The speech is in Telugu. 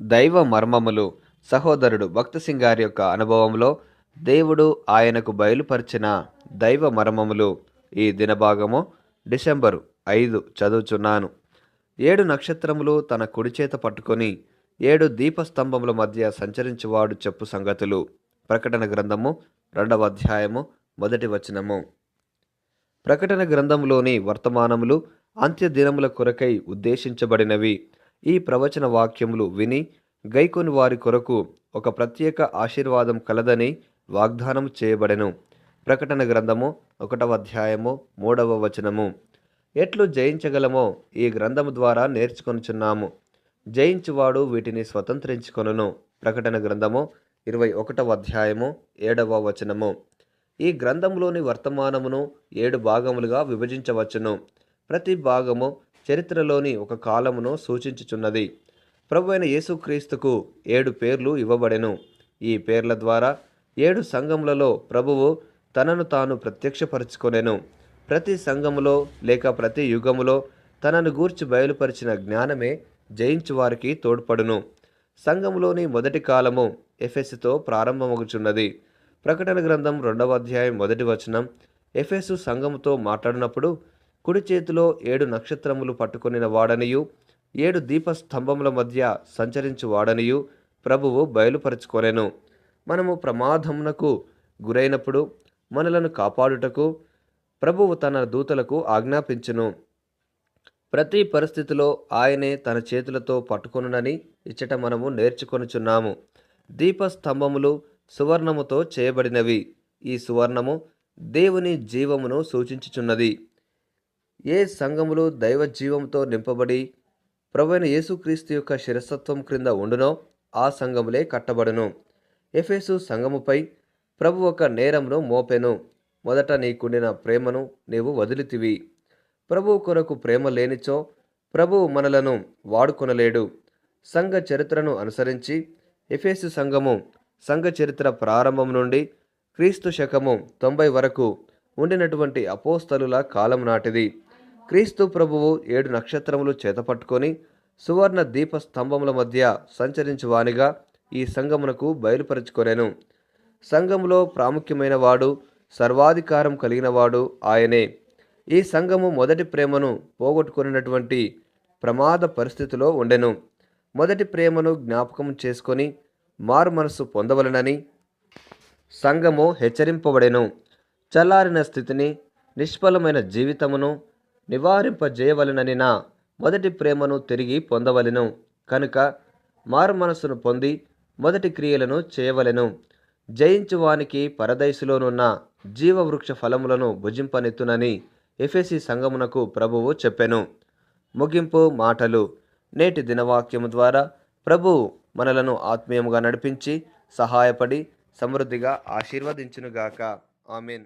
దైవ మర్మములు సహోదరుడు భక్త సింగ్ గారి యొక్క అనుభవంలో దేవుడు ఆయనకు బయలుపరిచిన దైవ మర్మములు ఈ దినభాగము డిసెంబరు ఐదు చదువుచున్నాను. ఏడు నక్షత్రములు తన కుడిచేత పట్టుకొని ఏడు దీపస్తంభముల మధ్య సంచరించువాడు చెప్పు సంగతులు. ప్రకటన గ్రంథము రెండవ అధ్యాయము మొదటి వచనము. ప్రకటన గ్రంథంలోని వర్తమానములు అంత్య దినముల కొరకై ఉద్దేశించబడినవి. ఈ ప్రవచన వాక్యములు విని గైకొని వారి కొరకు ఒక ప్రత్యేక ఆశీర్వాదం కలదని వాగ్దానం చేయబడెను. ప్రకటన గ్రంథము ఒకటవ అధ్యాయము మూడవ వచనము. ఎట్లు జయించగలమో ఈ గ్రంథము ద్వారా నేర్చుకొనుచున్నాము. జయించువాడు వీటిని స్వతంత్రించుకొనును. ప్రకటన గ్రంథము ఇరవై ఒకటవ అధ్యాయము ఏడవ వచనము. ఈ గ్రంథంలోని వర్తమానమును ఏడు భాగములుగా విభజించవచ్చును. ప్రతి భాగము చరిత్రలోని ఒక కాలమును సూచించుచున్నది. ప్రభు అయిన యేసుక్రీస్తుకు ఏడు పేర్లు ఇవ్వబడెను. ఈ పేర్ల ద్వారా ఏడు సంఘములలో ప్రభువు తనను తాను ప్రత్యక్షపరచుకొనెను. ప్రతి సంఘములో లేక ప్రతి యుగములో తనను గూర్చి బయలుపరిచిన జ్ఞానమే జయించు వారికి తోడ్పడును. సంఘములోని మొదటి కాలము ఎఫెస్తో ప్రారంభమగుచున్నది. ప్రకటన గ్రంథం రెండవ అధ్యాయం మొదటి వచనం ఎఫెసు సంఘముతో మాట్లాడినప్పుడు కుడి చేతిలో ఏడు నక్షత్రములు పట్టుకొనిన వాడనియు ఏడు దీపస్తంభముల మధ్య సంచరించు వాడనియు ప్రభువు బయలుపరచుకొనెను. మనము ప్రమాదమునకు గురైనప్పుడు మనలను కాపాడుటకు ప్రభువు తన దూతలకు ఆజ్ఞాపించును. ప్రతి పరిస్థితిలో ఆయనే తన చేతులతో పట్టుకొనునని ఇచ్చట మనము నేర్చుకొనుచున్నాము. దీపస్తంభములు సువర్ణముతో చేయబడినవి. ఈ సువర్ణము దేవుని జీవమును సూచించుచున్నది. ఏ సంఘములు దైవ జీవంతో నింపబడి ప్రభువైన యేసుక్రీస్తు యొక్క శిరసత్వం క్రింద ఉండునో ఆ సంఘములే కట్టబడును. ఎఫెసు సంఘముపై ప్రభు ఒక నేరమును మోపెను. మొదట నీకుండిన ప్రేమను నీవు వదిలితివి. ప్రభు కొరకు ప్రేమ లేనిచో ప్రభువు మనలను వాడుకొనలేడు. సంఘ చరిత్రను అనుసరించి ఎఫేసు సంఘము సంఘ చరిత్ర ప్రారంభం నుండి క్రీస్తు శకము తొంభై వరకు ఉండినటువంటి అపోస్తలుల కాలం నాటిది. క్రీస్తు ప్రభువు ఏడు నక్షత్రములు చేతపట్టుకొని సువర్ణ దీప స్తంభముల మధ్య సంచరించువానిగా ఈ సంఘమునకు బయలుపరుచుకొనెను. సంఘములో ప్రాముఖ్యమైన వాడు సర్వాధికారం కలిగిన వాడు ఆయనే. ఈ సంఘము మొదటి ప్రేమను పోగొట్టుకున్నటువంటి ప్రమాద పరిస్థితిలో ఉండెను. మొదటి ప్రేమను జ్ఞాపకం చేసుకొని మారు మనస్సు పొందవలనని సంఘము హెచ్చరింపబడెను. చల్లారిన స్థితిని నిష్ఫలమైన జీవితమును నివారింపజేయవలనని నా మొదటి ప్రేమను తిరిగి పొందవలెను. కనుక మారుమనస్సును పొంది మొదటి క్రియలను చేయవలెను. జయించువానికి పరదైసులోనున్న జీవవృక్ష ఫలములను భుజింపనెత్తునని ఎఫెసి సంగమునకు ప్రభువు చెప్పెను. ముగింపు మాటలు. నేటి దినవాక్యము ద్వారా ప్రభువు మనలను ఆత్మీయముగా నడిపించి సహాయపడి సమృద్ధిగా ఆశీర్వదించునుగాక. ఆమెన్.